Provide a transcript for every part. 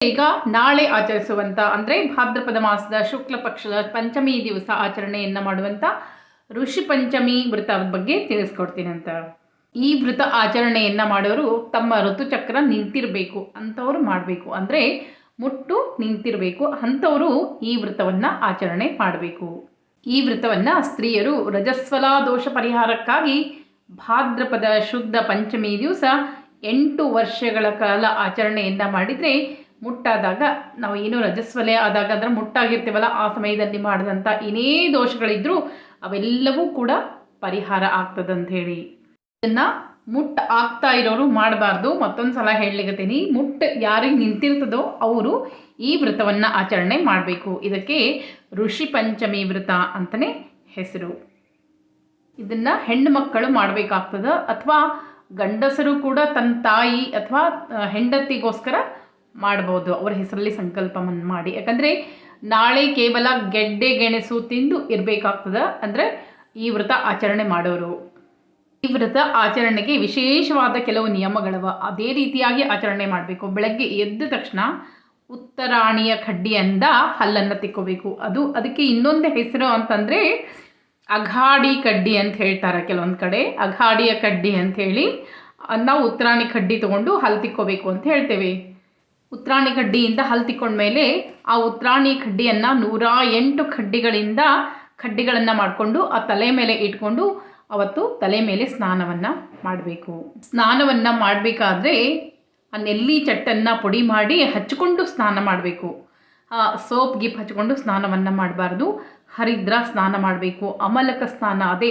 ಈಗ ನಾಳೆ ಆಚರಿಸುವಂಥ ಅಂದರೆ ಭಾದ್ರಪದ ಮಾಸದ ಶುಕ್ಲ ಪಕ್ಷದ ಪಂಚಮಿ ದಿವಸ ಆಚರಣೆಯನ್ನು ಮಾಡುವಂಥ ಋಷಿ ಪಂಚಮಿ ವೃತ ಬಗ್ಗೆ ತಿಳಿಸ್ಕೊಡ್ತೀನಿ ಅಂತ. ಈ ವೃತ ಆಚರಣೆಯನ್ನು ಮಾಡೋರು ತಮ್ಮ ಋತುಚಕ್ರ ನಿಂತಿರಬೇಕು, ಅಂಥವ್ರು ಮಾಡಬೇಕು. ಅಂದರೆ ಮುಟ್ಟು ನಿಂತಿರಬೇಕು, ಅಂಥವರು ಈ ವೃತವನ್ನ ಆಚರಣೆ ಮಾಡಬೇಕು. ಈ ವೃತವನ್ನ ಸ್ತ್ರೀಯರು ರಜಸ್ವಲ ದೋಷ ಪರಿಹಾರಕ್ಕಾಗಿ ಭಾದ್ರಪದ ಶುದ್ಧ ಪಂಚಮಿ ದಿವಸ ಎಂಟು ವರ್ಷಗಳ ಕಾಲ ಆಚರಣೆಯನ್ನು ಮಾಡಿದರೆ ಮುಟ್ಟಾದಾಗ ನಾವು ಏನು ರಜಸ್ವಲೆ ಆದಾಗ ಅಂದರೆ ಮುಟ್ಟಾಗಿರ್ತೀವಲ್ಲ, ಆ ಸಮಯದಲ್ಲಿ ಮಾಡಿದಂಥ ಏನೇ ದೋಷಗಳಿದ್ರೂ ಅವೆಲ್ಲವೂ ಕೂಡ ಪರಿಹಾರ ಆಗ್ತದಂತ ಹೇಳಿ ಇದನ್ನು ಮುಟ್ಟ ಆಗ್ತಾ ಇರೋರು ಮಾಡಬಾರ್ದು. ಮತ್ತೊಂದು ಸಲ ಹೇಳಲಿಕ್ಕತ್ತೀನಿ ಮುಟ್ಟ ಯಾರಿಗೆ ನಿಂತಿರ್ತದೋ ಅವರು ಈ ವ್ರತವನ್ನು ಆಚರಣೆ ಮಾಡಬೇಕು. ಇದಕ್ಕೆ ಋಷಿ ಪಂಚಮಿ ವ್ರತ ಅಂತಲೇ ಹೆಸರು. ಇದನ್ನು ಹೆಣ್ಣು ಮಕ್ಕಳು ಮಾಡಬೇಕಾಗ್ತದ. ಅಥವಾ ಗಂಡಸರು ಕೂಡ ತನ್ನ ತಾಯಿ ಅಥವಾ ಹೆಂಡತಿಗೋಸ್ಕರ ಮಾಡ್ಬೋದು, ಅವರ ಹೆಸರಲ್ಲಿ ಸಂಕಲ್ಪವನ್ನು ಮಾಡಿ. ಯಾಕಂದರೆ ನಾಳೆ ಕೇವಲ ಗೆಡ್ಡೆ ಗೆಣಸು ತಿಂದು ಇರಬೇಕಾಗ್ತದ. ಅಂದರೆ ಈ ವ್ರತ ಆಚರಣೆ ಮಾಡೋರು. ಈ ವ್ರತ ಆಚರಣೆಗೆ ವಿಶೇಷವಾದ ಕೆಲವು ನಿಯಮಗಳವ. ಅದೇ ರೀತಿಯಾಗಿ ಆಚರಣೆ ಮಾಡಬೇಕು. ಬೆಳಗ್ಗೆ ಎದ್ದ ತಕ್ಷಣ ಉತ್ತರಾಣಿಯ ಕಡ್ಡಿಯಿಂದ ಹಲ್ಲನ್ನು ತಿಕ್ಕೋಬೇಕು. ಅದು ಅದಕ್ಕೆ ಇನ್ನೊಂದು ಹೆಸರು ಅಂತಂದರೆ ಅಘಾಡಿ ಕಡ್ಡಿ ಅಂತ ಹೇಳ್ತಾರೆ ಕೆಲವೊಂದು ಕಡೆ. ಅಘಾಡಿಯ ಕಡ್ಡಿ ಅಂತ ಹೇಳಿ ನಾವು ಉತ್ತರಾಣಿ ಕಡ್ಡಿ ತೊಗೊಂಡು ಹಲ್ಲು ತಿಕ್ಕೋಬೇಕು ಅಂತ ಹೇಳ್ತೇವೆ. ಉತ್ತರಾಣಿ ಕಡ್ಡಿಯಿಂದ ಹಲ್ತಿಕೊಂಡ ಮೇಲೆ ಆ ಉತ್ರಾಣಿ ಕಡ್ಡಿಯನ್ನು ನೂರ ಎಂಟು ಕಡ್ಡಿಗಳಿಂದ ಕಡ್ಡಿಗಳನ್ನು ಮಾಡಿಕೊಂಡು ಆ ತಲೆ ಮೇಲೆ ಇಟ್ಕೊಂಡು ಅವತ್ತು ತಲೆ ಮೇಲೆ ಸ್ನಾನವನ್ನು ಮಾಡಬೇಕು. ಸ್ನಾನವನ್ನು ಮಾಡಬೇಕಾದ್ರೆ ಆ ನೆಲ್ಲಿ ಚಟ್ಟನ್ನು ಪುಡಿ ಮಾಡಿ ಹಚ್ಕೊಂಡು ಸ್ನಾನ ಮಾಡಬೇಕು. ಸೋಪ್ ಗಿಪ್ ಹಚ್ಕೊಂಡು ಸ್ನಾನವನ್ನು ಮಾಡಬಾರ್ದು. ಹರಿದ್ರ ಸ್ನಾನ ಮಾಡಬೇಕು. ಅಮಲಕ ಸ್ನಾನ ಅದೇ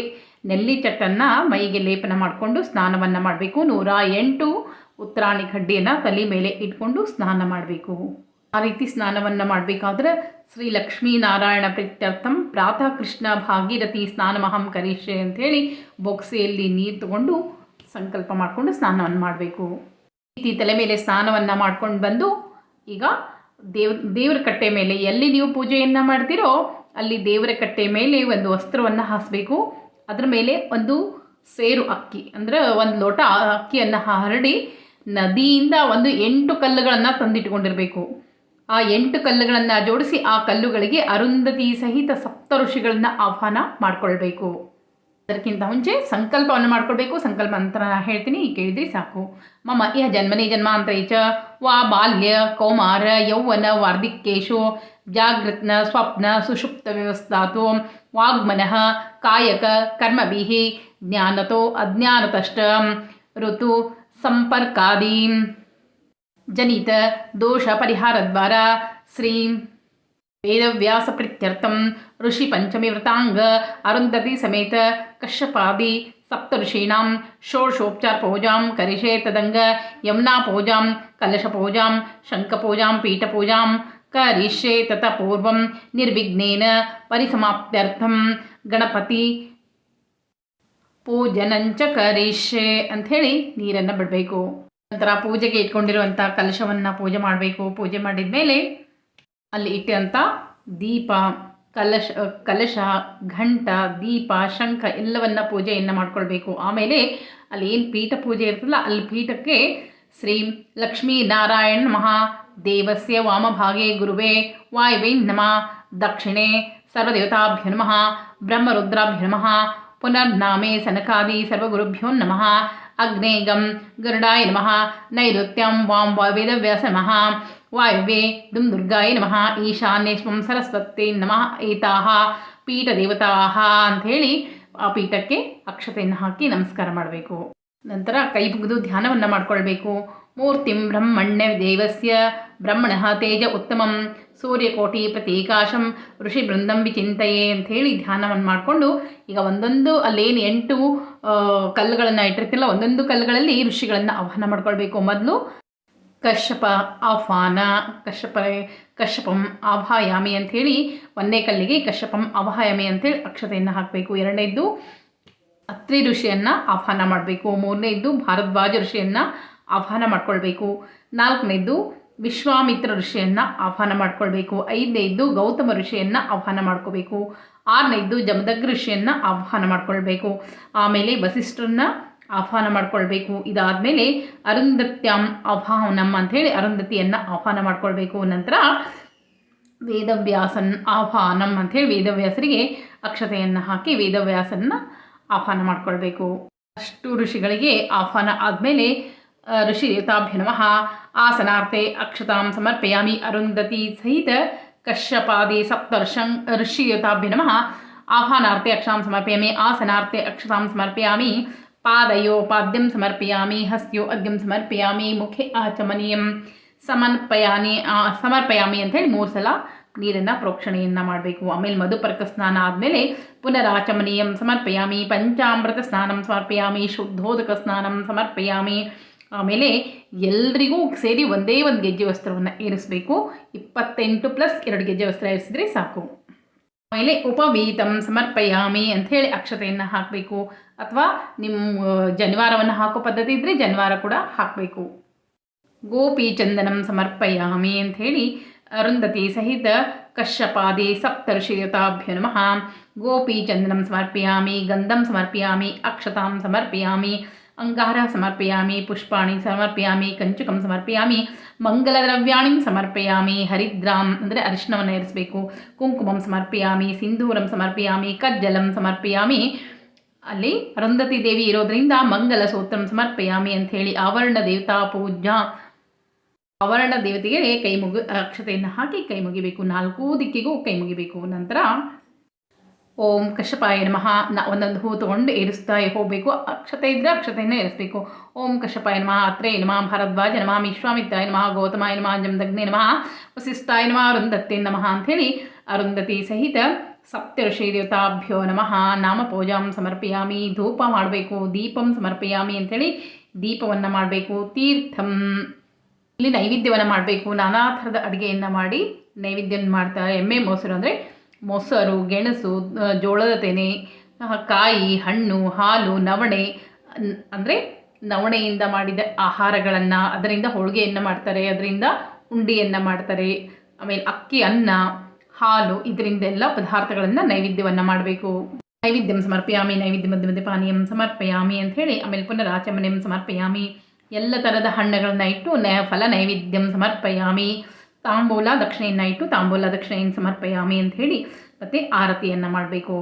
ನೆಲ್ಲಿ ಚಟ್ಟನ್ನು ಮೈಗೆ ಲೇಪನ ಮಾಡಿಕೊಂಡು ಸ್ನಾನವನ್ನು ಮಾಡಬೇಕು. ನೂರ ಎಂಟು ಉತ್ತರಾಣಿ ಕಡ್ಡಿಯನ್ನು ತಲೆ ಮೇಲೆ ಇಟ್ಕೊಂಡು ಸ್ನಾನ ಮಾಡಬೇಕು. ಆ ರೀತಿ ಸ್ನಾನವನ್ನು ಮಾಡಬೇಕಾದ್ರೆ ಶ್ರೀ ಲಕ್ಷ್ಮೀನಾರಾಯಣ ಪ್ರೀತ್ಯರ್ಥಂ ಪ್ರಾತಃ ಕೃಷ್ಣ ಭಾಗೀರಥಿ ಸ್ನಾನಮಹಂ ಕರಿಷ್ಯೆ ಅಂಥೇಳಿ ಬೊಕ್ಸೆಯಲ್ಲಿ ನೀರು ತಗೊಂಡು ಸಂಕಲ್ಪ ಮಾಡಿಕೊಂಡು ಸ್ನಾನವನ್ನು ಮಾಡಬೇಕು. ರೀತಿ ತಲೆ ಮೇಲೆ ಸ್ನಾನವನ್ನು ಮಾಡ್ಕೊಂಡು ಬಂದು ಈಗ ದೇವ್, ದೇವರ ಕಟ್ಟೆ ಮೇಲೆ ಎಲ್ಲಿ ನೀವು ಪೂಜೆಯನ್ನು ಮಾಡ್ತೀರೋ ಅಲ್ಲಿ ದೇವರ ಕಟ್ಟೆ ಮೇಲೆ ಒಂದು ವಸ್ತ್ರವನ್ನು ಹಾಸಬೇಕು. ಅದರ ಮೇಲೆ ಒಂದು ಸೇರು ಅಕ್ಕಿ, ಅಂದರೆ ಒಂದು ಲೋಟ ಅಕ್ಕಿಯನ್ನು ಹರಡಿ ನದಿಯಿಂದ ಒಂದು ಎಂಟು ಕಲ್ಲುಗಳನ್ನು ತಂದಿಟ್ಟುಕೊಂಡಿರಬೇಕು ಆ ಎಂಟು ಕಲ್ಲುಗಳನ್ನು ಜೋಡಿಸಿ ಆ ಕಲ್ಲುಗಳಿಗೆ ಅರುಂಧತಿ ಸಹಿತ ಸಪ್ತ ಋಷಿಗಳನ್ನ ಆಹ್ವಾನ ಮಾಡಿಕೊಳ್ಬೇಕು. ಅದಕ್ಕಿಂತ ಮುಂಚೆ ಸಂಕಲ್ಪವನ್ನು ಮಾಡ್ಕೊಳ್ಬೇಕು. ಸಂಕಲ್ಪ ಅಂತ ಹೇಳ್ತೀನಿ ಕೇಳಿದ್ರೆ ಸಾಕು. ಮಮ ಇಹ ಜನ್ಮನಿ ಜನ್ಮಾಂತರೇ ಚ ವಾ ಬಾಲ್ಯ ಕೌಮಾರ ಯೌವನ ವಾರ್ಧಿಕೇಶು ಜಾಗೃತ್ನ ಸ್ವಪ್ನ ಸುಷುಪ್ತ ವ್ಯವಸ್ಥಾತು ವಾಗ್ಮನಃ ಕಾಯಕ ಕರ್ಮಭಿಹಿ ಜ್ಞಾನತೋ ಅಜ್ಞಾನತಷ್ಟ ಋತು ಸಂಪರ್ಕಾದಿ ಜನಿತ ದೋಷ ಪರಿಹಾರದ್ವಾರ ಶ್ರೀ ವೇದವ್ಯಾಸ ಪ್ರೀತ್ಯರ್ಥಂ ಋಷಿ ಪಂಚಮಿ ವ್ರತಾಂಗ ಅರುಂಧತಿ ಸಮೇತ ಕಶ್ಯಪಾದಿ ಸಪ್ತ ಋಷೀಣಾಂ ಷೋಡಶೋಪಚಾರ ಪೂಜಾಂ ಕರಿಷೆ ತದಂಗ ಯಮುನಾ ಪೂಜಾಂ ಕಲಶ ಪೂಜಾಂ ಶಂಖ ಪೂಜಾಂ ಪೀಠ ಪೂಜಾಂ ಕರಿಷ್ಯೆ ತತ ಪೂರ್ವಂ ನಿರ್ವಿಘ್ನೇನ ಪರಿಸಮಾಪ್ತ್ಯರ್ಥಂ ಗಣಪತಿ ಪೂಜನಂಚ ಅಂತ ಅಂಥೇಳಿ ನೀರನ್ನು ಬಿಡಬೇಕು. ನಂತರ ಪೂಜೆಗೆ ಇಟ್ಕೊಂಡಿರುವಂಥ ಕಲಶವನ್ನು ಪೂಜೆ ಮಾಡಬೇಕು. ಪೂಜೆ ಮಾಡಿದ ಮೇಲೆ ಅಲ್ಲಿ ಇಟ್ಟಂಥ ದೀಪ, ಕಲಶ ಕಲಶ, ಘಂಟ, ದೀಪ, ಶಂಖ ಎಲ್ಲವನ್ನ ಪೂಜೆಯನ್ನು ಮಾಡ್ಕೊಳ್ಬೇಕು. ಆಮೇಲೆ ಅಲ್ಲಿ ಏನು ಪೀಠ ಪೂಜೆ ಇರ್ತದಲ್ಲ, ಅಲ್ಲಿ ಪೀಠಕ್ಕೆ ಶ್ರೀ ಲಕ್ಷ್ಮೀ ನಾರಾಯಣ ನಮಃ, ದೇವಸ್ಯ ವಾಮಭಾಗೆ ಗುರುವೇ, ವಾಯುವೇ ನಮಃ, ದಕ್ಷಿಣೆ ಸರ್ವದೇವತಾಭ್ಯ ನಮಃ, ಬ್ರಹ್ಮರುದ್ರಾಭ್ಯೋ ನಮಃ ಪುನರ್ನಾಮೆ ಸನಕಾದಿ ಸರ್ವಗುರುಭ್ಯೋ ನಮಃ. ಅಗ್ನೇಗಂ ಗರುಡಾಯ ನಮಃ. ನೈಋತ್ಯಂ ವಾಂ ವೇದವ್ಯಾಸ ನಮಃ ವಾಯುವೇ ದುಂ ದುರ್ಗಾಯ ನಮಃ. ಈಶಾನ್ಯ ಸ್ವಂ ಸರಸ್ವತಿ ನಮಃ ಏತಾಹ. ಪೀಠದೇವತಾಹ ಅಂಥೇಳಿ ಆ ಪೀಠಕ್ಕೆ ಅಕ್ಷತೆಯನ್ನು ಹಾಕಿ ನಮಸ್ಕಾರ ಮಾಡಬೇಕು. ನಂತರ ಕೈ ಮುಗಿದು ಧ್ಯಾನವನ್ನು ಮಾಡ್ಕೊಳ್ಬೇಕು. ಮೂರ್ತಿಂ ಬ್ರಹ್ಮಣ್ಯ ದೇವಸ್ಯ ಬ್ರಹ್ಮಣಃ ತೇಜ ಉತ್ತಮಂ. ಸೂರ್ಯಕೋಟಿ ಪ್ರತೀಕಾಶಂ. ಋಷಿ ಬೃಂದಂ ವಿಚಿಂತೆಯೇ ಹೇಳಿ ಧ್ಯಾನವನ್ನು ಮಾಡಿಕೊಂಡು ಈಗ ಒಂದೊಂದು ಅಲ್ಲೇನು ಎಂಟು ಕಲ್ಲುಗಳನ್ನು ಇಟ್ಟಿರ್ತಿಲ್ಲ, ಒಂದೊಂದು ಕಲ್ಲುಗಳಲ್ಲಿ ಋಷಿಗಳನ್ನು ಆಹ್ವಾನ ಮಾಡ್ಕೊಳ್ಬೇಕು. ಮೊದಲು ಕಶ್ಯಪ ಆಹ್ವಾನ. ಕಶ್ಯಪ ಕಶ್ಯಪಂ ಆಭಾಯಾಮಿ ಅಂಥೇಳಿ ಒಂದನೇ ಕಲ್ಲಿಗೆ ಕಶ್ಯಪಂ ಆಭಾಯಾಮಿ ಅಂಥೇಳಿ ಅಕ್ಷತೆಯನ್ನು ಹಾಕಬೇಕು. ಎರಡನೇದ್ದು ಅತ್ರಿ ಋಷಿಯನ್ನು ಆಹ್ವಾನ ಮಾಡಬೇಕು. ಮೂರನೇದ್ದು ಭಾರದ್ವಾಜ ಋಷಿಯನ್ನು ಆಹ್ವಾನ ಮಾಡ್ಕೊಳ್ಬೇಕು. ನಾಲ್ಕನೇದ್ದು, ವಿಶ್ವಾಮಿತ್ರ ಋಷಿಯನ್ನು ಆಹ್ವಾನ ಮಾಡ್ಕೊಳ್ಬೇಕು. ಐದನೇದ್ದು, ಗೌತಮ ಋಷಿಯನ್ನು ಆಹ್ವಾನ ಮಾಡ್ಕೋಬೇಕು. ಆರನೇದ್ದು ಜಮದಗ್ ಋಷಿಯನ್ನು ಆಹ್ವಾನ ಮಾಡ್ಕೊಳ್ಬೇಕು. ಆಮೇಲೆ ವಸಿಷ್ಠರನ್ನ ಆಹ್ವಾನ ಮಾಡ್ಕೊಳ್ಬೇಕು. ಇದಾದಮೇಲೆ ಅರುಂಧತ್ಯಂ ಆಹ್ವಾನಂ ಅಂಥೇಳಿ ಅರುಂಧತಿಯನ್ನು ಆಹ್ವಾನ ಮಾಡ್ಕೊಳ್ಬೇಕು. ನಂತರ ವೇದವ್ಯಾಸನ್ ಆಹ್ವಾನಂ ಅಂಥೇಳಿ ವೇದವ್ಯಾಸರಿಗೆ ಅಕ್ಷತೆಯನ್ನು ಹಾಕಿ ವೇದವ್ಯಾಸನ್ನ ಆಹ್ವಾನ ಮಾಡ್ಕೊಳ್ಬೇಕು. ಅಷ್ಟು ಋಷಿಗಳಿಗೆ ಆಹ್ವಾನ ಆದಮೇಲೆ ಋಷಿ ದೇವತಾಭ್ಯ ನಮಃ ಆಸನಾರ್ಥೆ ಅಕ್ಷತಾಂ ಸಮರ್ಪಯಾಮಿ ಅರುಂಧತಿ ಸಹಿತ ಕಶ್ಯಪಾದಿ ಸಪ್ತರ್ಷಂ ಋಷಿ ದೇವತಾಭ್ಯ ನಮಃ ಆಹ್ವಾನಾರ್ಥೆ ಅಕ್ಷಾಂ ಸಮರ್ಪಯಾಮಿ ಆಸನಾರ್ಥೆ ಅಕ್ಷತಾಂ ಸಮರ್ಪಯಾಮಿ ಪಾದಯೋ ಪಾದ್ಯಂ ಸಮರ್ಪಯಾಮಿ ಹಸ್ತ್ಯೋ ಅರ್ಘ್ಯಂ ಸಮರ್ಪಯಾಮಿ ಮುಖೆ ಆಚಮನೀಯಂ ಸಮರ್ಪಯಾನಿ ಸಮರ್ಪಯಾಮಿ ಅಂಥೇಳಿ ಮೂರು ಸಲ ನೀರನ್ನು ಪ್ರೋಕ್ಷಣೆಯನ್ನು ಮಾಡಬೇಕು. ಆಮೇಲೆ ಮಧುಪರ್ಕ ಸ್ನಾನ ಆದಮೇಲೆ ಪುನರಾಚಮನೀಯಂ ಸಮರ್ಪಯಾಮಿ, ಪಂಚಾಮೃತ ಸ್ನಾನಂ ಸಮರ್ಪಯಾಮಿ, ಶುದ್ಧೋದಕ ಸ್ನಾನಂ ಸಮರ್ಪಯಾಮಿ ಆಮೇಲೆ ಎಲ್ರಿಗೂ ಸೇರಿ ಒಂದೇ ಒಂದು ಗೆಜ್ಜೆ ವಸ್ತ್ರವನ್ನು ಏರಿಸಬೇಕು. ಇಪ್ಪತ್ತೆಂಟು ಪ್ಲಸ್ ಎರಡು ಗೆಜ್ಜೆ ವಸ್ತ್ರ ಏರಿಸಿದ್ರೆ ಸಾಕು. ಆಮೇಲೆ ಉಪವೀತಂ ಸಮರ್ಪಯಾಮಿ ಅಂಥೇಳಿ ಅಕ್ಷತೆಯನ್ನು ಹಾಕಬೇಕು. ಅಥವಾ ನಿಮ್ಮ ಜನಿವಾರವನ್ನು ಹಾಕೋ ಪದ್ಧತಿ ಇದ್ದರೆ ಜನಿವಾರ ಕೂಡ ಹಾಕಬೇಕು. ಗೋಪಿ ಚಂದನಂ ಸಮರ್ಪಯಾಮಿ ಅಂಥೇಳಿ ಅರುಂಧತಿ ಸಹಿತ ಕಶ್ಯಪಾದಿ ಸಪ್ತರ್ಷಿಯುತಾಭ್ಯ ನಮಃ. ಗೋಪಿ ಚಂದನಂ ಸಮರ್ಪಯಾಮಿ, ಗಂಧಂ ಸಮರ್ಪಯಾಮಿ, ಅಕ್ಷತಾಂ ಸಮರ್ಪಯಾಮಿ ಅಂಗಾರ ಸಮರ್ಪಯಾಮಿ, ಪುಷ್ಪಾಣಿ ಸಮರ್ಪಯಾಮಿ, ಕಂಚುಕಂ ಸಮರ್ಪಯಾಮಿ, ಮಂಗಲದ್ರವ್ಯಾಣಿ ಸಮರ್ಪಯಾಮಿ ಹರಿದ್ರಾಂ ಅಂದರೆ ಅರಿಶಿನವನ್ನು ಇರಿಸಬೇಕು. ಕುಂಕುಮಂ ಸಮರ್ಪಯಾಮಿ, ಸಿಂಧೂರಂ ಸಮರ್ಪಯಾಮಿ, ಕಜ್ಜಲಂ ಸಮರ್ಪಯಾಮಿ. ಅಲ್ಲಿ ಅರುಂಧತಿ ದೇವಿ ಇರೋದರಿಂದ ಮಂಗಲ ಸೂತ್ರಂ ಸಮರ್ಪಯಾಮಿ ಅಂಥೇಳಿ ಆವರಣ ದೇವತಾ ಪೂಜಾ ಆವರಣ ದೇವತೆಗೆ ಕೈ ಮುಗಿ, ಅಕ್ಷತೆಯನ್ನು ಹಾಕಿ ಕೈ ಮುಗಿಬೇಕು. ನಾಲ್ಕೂ ದಿಕ್ಕಿಗೂ ಕೈ ಮುಗಿಬೇಕು. ನಂತರ ಓಂ ಕಶ್ಯಪಾಯ ನಮಃ. ನ ಒಂದೊಂದು ಹೂ ತೊಗೊಂಡು ಏರಿಸ್ತಾ ಹೋಗಬೇಕು. ಅಕ್ಷತೆ ಇದ್ದರೆ ಅಕ್ಷತೆಯನ್ನು ಏರಿಸಬೇಕು. ಓಂ ಕಶ್ಯಪಾಯ ನಮಃ. ಅತ್ರೇ ನಮಃ. ಭರದ್ವಾಜ ನಮಃ. ವಿಶ್ವಾಮಿತ್ರಾಯ ನಮಃ. ಗೌತಮಾಯ ನಮಃ. ಜಮದಗ್ನಿ ನಮಃ. ವಸಿಸ್ತಾಯ ನಮಃ. ಅರುಂಧತ್ತೆ ನಮಃ ಅಂಥೇಳಿ ಅರುಂಧತಿ ಸಹಿತ ಸಪ್ತಋಷಿ ದೇವತಾಭ್ಯೋ ನಮಃ. ನಾಮ ಪೂಜಾಂ ಸಮರ್ಪಯಾಮಿ. ಧೂಪ ಮಾಡಬೇಕು. ದೀಪಂ ಸಮರ್ಪಯಾಮಿ ಅಂಥೇಳಿ ದೀಪವನ್ನು ಮಾಡಬೇಕು. ತೀರ್ಥಂ. ಇಲ್ಲಿ ನೈವೇದ್ಯವನ್ನು ಮಾಡಬೇಕು. ನಾನಾ ಥರದ ಅಡುಗೆಯನ್ನು ಮಾಡಿ ನೈವೇದ್ಯವನ್ನು ಮಾಡ್ತಾ ಎಮ್ಮೆ, ಮೊಸರು ಅಂದರೆ ಮೊಸರು, ಗೆಣಸು ಜೋಳದ ತೆನೆ ಕಾಯಿ, ಹಣ್ಣು, ಹಾಲು, ನವಣೆ ಅಂದರೆ ನವಣೆಯಿಂದ ಮಾಡಿದ ಆಹಾರಗಳನ್ನು ಅದರಿಂದ ಹೋಳಿಗೆಯನ್ನು ಮಾಡ್ತಾರೆ, ಅದರಿಂದ ಉಂಡಿಯನ್ನು ಮಾಡ್ತಾರೆ ಆಮೇಲೆ ಅಕ್ಕಿ, ಅನ್ನ, ಹಾಲು ಇದರಿಂದೆಲ್ಲ ಪದಾರ್ಥಗಳನ್ನು ನೈವೇದ್ಯವನ್ನು ಮಾಡಬೇಕು. ನೈವೇದ್ಯಂ ಸಮರ್ಪಯಾಮಿ, ನೈವೇದ್ಯ ಮಧ್ಯ ಮಧ್ಯೆ ಪಾನೀಯಂ ಸಮರ್ಪಯಾಮಿ ಅಂತ ಹೇಳಿ ಆಮೇಲೆ ಪುನರಾಚಮನೆಯಂ ಸಮರ್ಪಯಾಮಿ, ಎಲ್ಲ ಥರದ ಹಣ್ಣುಗಳನ್ನ ಇಟ್ಟು ನ, ಫಲ ನೈವೇದ್ಯಂ ಸಮರ್ಪಯಾಮಿ. ತಾಂಬೂಲ, ದಕ್ಷಿಣೆಯನ್ನು ಇಟ್ಟು ತಾಂಬೂಲ, ದಕ್ಷಿಣೆಯನ್ನು ಸಮರ್ಪಯಾಮಿ ಅಂತ ಹೇಳಿ ಮತ್ತು ಆರತಿಯನ್ನು ಮಾಡಬೇಕು.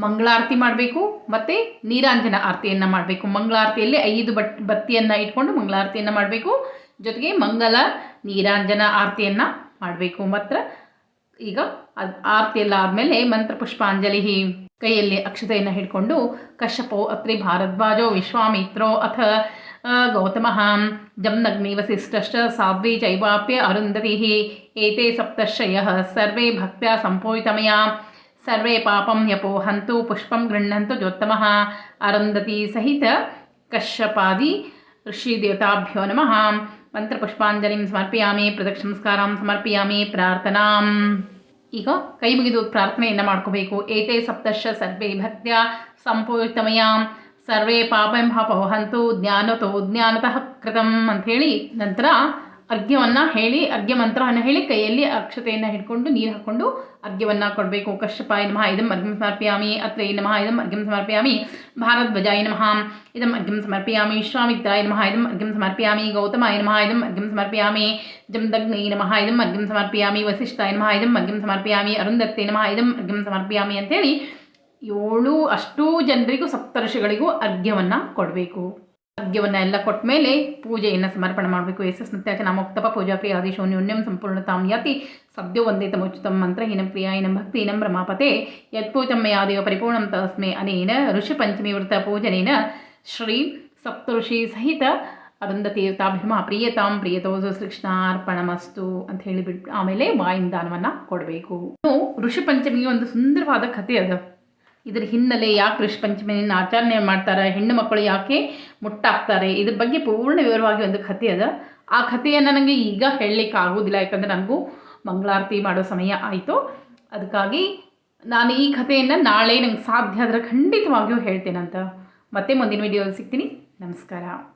ಮಂಗಳಾರತಿ ಮಾಡಬೇಕು ಮತ್ತು ನೀರಾಂಜನ ಆರತಿಯನ್ನು ಮಾಡಬೇಕು. ಮಂಗಳಾರತಿಯಲ್ಲಿ ಐದು ಬಟ್, ಬತ್ತಿಯನ್ನು ಇಟ್ಕೊಂಡು ಮಂಗಳಾರತಿಯನ್ನು ಮಾಡಬೇಕು. ಜೊತೆಗೆ ಮಂಗಲ, ನೀರಾಂಜನ ಆರತಿಯನ್ನು ಮಾಡಬೇಕು. ಮಾತ್ರ ಈಗ ಅದು ಆರತಿ ಎಲ್ಲ ಆದಮೇಲೆ ಮಂತ್ರ ಪುಷ್ಪಾಂಜಲಿ ಕೈಯಲ್ಲಿ ಅಕ್ಷತೆಯನ್ನು ಹಿಡ್ಕೊಂಡು ಕಶ್ಯಪೋ ಅತ್ರಿ ಭಾರದ್ವಾಜೋ ವಿಶ್ವಾಮಿತ್ರೋ ಅಥ गौतमः जम्नग्नि वसिष्ठश्च साध्वी चैवाप्य अरुन्धतिः एते सप्तर्षयः सर्वे भक्त्या सम्पूरितमया सर्वे पापं ह्यपोहन्तु पुष्पं गृह्णन्तु जोत्तमः अरुन्धती सहित कश्यपादि ಋಷಿದೇವತಾಭ್ಯೋ ನಮಃ ಮಂತ್ರಪುಷ್ಪಾಂಜಲಿಂ ಸಮರ್ಪಯಾಮಿ ಪ್ರದಕ್ಷಿಣಸ್ಕಾರಂ ಸಮರ್ಪಯಾಮಿ ಪ್ರಾರ್ಥನಾಂ ಈಗ ಕೈ ಮುಗಿದು ಪ್ರಾರ್ಥನೆಯನ್ನು ಮಾಡ್ಕೋಬೇಕು ಏತೇ ಸಪ್ತಶ ಸರ್ವೇ ಭಕ್ತ್ಯ ಸಂಪೂರಿತಮಯಾಂ ಸರ್ವೇ ಪಾಪಂ ಪಾಪವಹಂತು ಜ್ಞಾನತೋ ಜ್ಞಾನತಃ ಕೃತಂ ಅಂಥೇಳಿ ನಂತರ ಅರ್ಘ್ಯವನ್ನು ಹೇಳಿ ಅರ್ಘ್ಯ ಮಂತ್ರವನ್ನು ಹೇಳಿ ಕೈಯಲ್ಲಿ ಅಕ್ಷತೆಯನ್ನು ಹಿಡ್ಕೊಂಡು ನೀರು ಹಾಕ್ಕೊಂಡು ಅರ್ಘ್ಯವನ್ನು ಕೊಡಬೇಕು. ಕಶ್ಯಪಾಯ ನಮಃ, ಇದಂ ಅರ್ಘ್ಯಂ ಸಮರ್ಪಯಾಮಿ, ಅತ್ರೇ ನಮಃ, ಇದಂ ಅರ್ಘ್ಯಂ ಸಮರ್ಪಯಾಮಿ, ಭಾರದ್ವಜಾಯ ನಮಃ, ಇದಂ ಅರ್ಘ್ಯಂ ಸಮರ್ಪಯಾಮಿ ವಿಶ್ವಾಮಿತ್ರಾಯ ನಮಃ, ಇದಂ ಅರ್ಘ್ಯಂ ಸಮರ್ಪಯಾಮಿ, ಗೌತಮಾಯ ನಮಃ, ಇದಂ ಅರ್ಘ್ಯಂ ಸಮರ್ಪಯಾಮಿ, ಜಮದಗ್ನೈ ನಮಃ, ಇದಂ ಅರ್ಘ್ಯಂ ಸಮರ್ಪಯಾಮಿ, ವಸಿಷ್ಠಾಯ ನಮಃ, ಇದಂ ಅರ್ಘ್ಯಂ ಸಮರ್ಪಯಾಮಿ ಅರುಂಧತ್ತೆ ನಮಃ, ಇದಂ ಅರ್ಘ್ಯಂ ಸಮರ್ಪಯಾಮಿ ಅಂತೇಳಿ ಏಳು ಅಷ್ಟೂ ಜನರಿಗೂ ಸಪ್ತರ್ಷಿಗಳಿಗೂ ಅರ್ಘ್ಯವನ್ನು ಕೊಡಬೇಕು. ಅರ್ಘ್ಯವನ್ನು ಎಲ್ಲ ಕೊಟ್ಟ ಮೇಲೆ ಪೂಜೆಯನ್ನು ಸಮರ್ಪಣೆ ಮಾಡಬೇಕು. ಯಶಸ್ ನಿತ್ಯಾಚ ನಾಮೋಕ್ತಪ ಪೂಜಾ ಪ್ರಿಯ ಸಂಪೂರ್ಣ ಸಂಪೂರ್ಣತಾಂ ಯಾತಿ ಸದ್ಯೋ ವಂದೇ ತಮೋಚಿತಂ ಮಂತ್ರಹೀನಂ ಪ್ರಿಯಾಯಿನಂ ಭಕ್ತಿಹೀನಂ ರಮಾಪತೆ ಯತ್ಪೂಜಂ ಮಯಾದೇವ ಪರಿಪೂರ್ಣಂ ತಸ್ಮೆ ಅನೇನ ಋಷಿಪಂಚಮಿ ವೃತ ಪೂಜನೇನ ಶ್ರೀ ಸಪ್ತಋಷಿ ಸಹಿತ ಅರುಂಧತೀರ್ಥಾಭಿಮ ಪ್ರಿಯತಾಂ ಪ್ರಿಯತೋ ಶ್ರೀಕೃಷ್ಣಾರ್ಪಣಮಸ್ತು ಅಂತ ಹೇಳಿಬಿಟ್ಟು ಆಮೇಲೆ ವಾಯಿಂದಾನವನ್ನು ಕೊಡಬೇಕು. ಋಷಿ ಪಂಚಮಿಗೆ ಒಂದು ಸುಂದರವಾದ ಕಥೆ ಅದು. ಇದ್ರ ಹಿನ್ನೆಲೆ ಯಾಕೆ ಋಷಿ ಪಂಚಮಿಯನ್ನು ಆಚರಣೆ ಮಾಡ್ತಾರೆ, ಹೆಣ್ಣು ಮಕ್ಕಳು ಯಾಕೆ ಮುಟ್ಟಾಗ್ತಾರೆ, ಇದ್ರ ಬಗ್ಗೆ ಪೂರ್ಣ ವಿವರವಾಗಿ ಒಂದು ಕಥೆ ಅದ. ಆ ಕಥೆಯನ್ನು ನನಗೆ ಈಗ ಹೇಳಲಿಕ್ಕೆ ಆಗೋದಿಲ್ಲ, ಯಾಕಂದರೆ ನನಗೂ ಮಂಗಳಾರತಿ ಮಾಡೋ ಸಮಯ ಆಯಿತು. ಅದಕ್ಕಾಗಿ ನಾನು ಈ ಕಥೆಯನ್ನು ನಾಳೆ ನಂಗೆ ಸಾಧ್ಯ ಆದರೆ ಖಂಡಿತವಾಗಿಯೂ ಹೇಳ್ತೇನಂತ. ಮತ್ತೆ ಮುಂದಿನ ವಿಡಿಯೋದಲ್ಲಿ ಸಿಗ್ತೀನಿ. ನಮಸ್ಕಾರ.